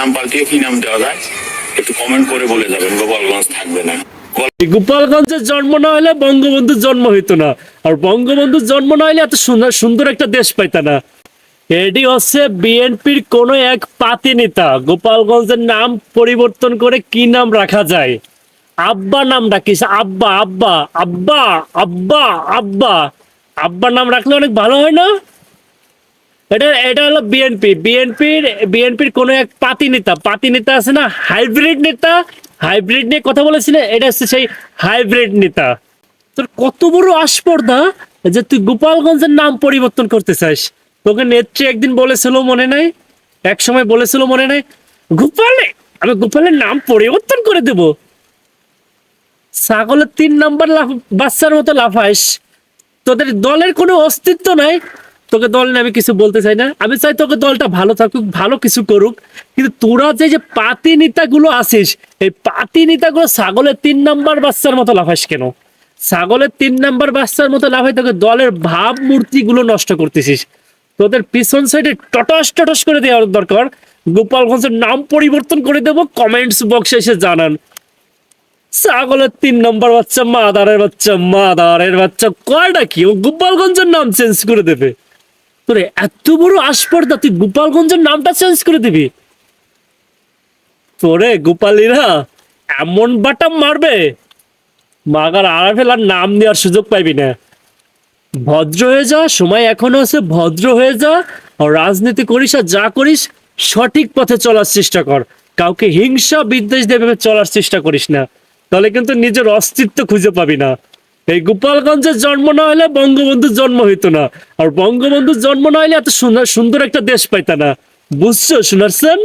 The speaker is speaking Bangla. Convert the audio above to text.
নাম পাল্টিয়ে কি নাম দেওয়া যায়? একটু কমেন্ট করে বলে যাবেন, গোপালগঞ্জ থাকবে না। গোপালগঞ্জের জন্ম না হলে বঙ্গবন্ধুর জন্ম হইতো না। আর বঙ্গবন্ধুর জন্ম না হলে এত সুন্দর একটা দেশ পাইতা না। এটি হচ্ছে বিএনপির কোন এক পাতি নেতা। গোপালগঞ্জের নাম পরিবর্তন করে কি নাম রাখা যায়? আব্বা নাম রাখিস আব্বা আব্বা আব্বা আব্বা আব্বা। আব্বা নাম রাখলে অনেক ভালো হয় না? এটা এটা হলো বিএনপি বিএনপির বিএনপির কোন এক পাতি নেতা পাতি নেতা আছে না হাইব্রিড নেতা হাইব্রিড নিয়ে কথা বলেছিলে, এটা হচ্ছে সেই হাইব্রিড নেতা। তোর কত বড় আস্পর্ধা যে তুই গোপালগঞ্জের নাম পরিবর্তন করতে চাস। তোকে নেত্রী একদিন বলেছিল মনে নাই এক সময় বলেছিল মনে নাই, গোপালে, আমি গোপালের নাম পরিবর্তন করে দেব। ছাগলের তিন নাম্বার লাফ, বাচ্চার মতো লাফাইস তোদের দলের কোনো অস্তিত্ব নাই তোকে দল নিয়ে আমি কিছু বলতে চাই না। আমি চাই তোকে দলটা ভালো থাকুক, ভালো কিছু করুক। কিন্তু তোরা যে যে পাতি নেতাগুলো আছিস, এই পাতি নেতাগুলো ছাগলের তিন নাম্বার বাচ্চার মতো লাফাইস কেন? ছাগলের তিন নাম্বার বাচ্চার মতো লাফাই তোকে দলের ভাব মূর্তিগুলো নষ্ট করতেছিস। তোদের পিছন সাইডে টটস টটস করে দেওয়ার দরকার। গোপালগঞ্জের নাম পরিবর্তন করে দেবো কমেন্টস বক্সে এসে জানান। ছাগলের তিন নম্বর বাচ্চা, মাদারের বাচ্চা মাদারের বাচ্চা, কয়টা কি? ও গোপালগঞ্জের নাম চেঞ্জ করে দেবে। তোরে এত বড় আসপর্দা তুই গোপালগঞ্জের নামটা চেঞ্জ করে দিবি। তোরে গোপালীরা এমন বাটা মারবে, মাগার আর ফেলার নাম নেওয়ার সুযোগ পাইবি না। ভদ্র হয়ে যা, সময় এখনও আছে, ভদ্র হয়ে যা রাজনীতি করিস আর যা করিস, সঠিক পথে চলার চেষ্টা কর। কাউকে হিংসা বিদ্বেষ দেবে চলার চেষ্টা করিস না। তাহলে কিন্তু নিজের অস্তিত্ব খুঁজে পাবি না। এই গোপালগঞ্জের জন্ম না হলে বঙ্গবন্ধুর জন্ম হইতো না। আর বঙ্গবন্ধুর জন্ম না হলে এত সুন্দর সুন্দর একটা দেশ পাইতা না। বুঝছ শোনার সেন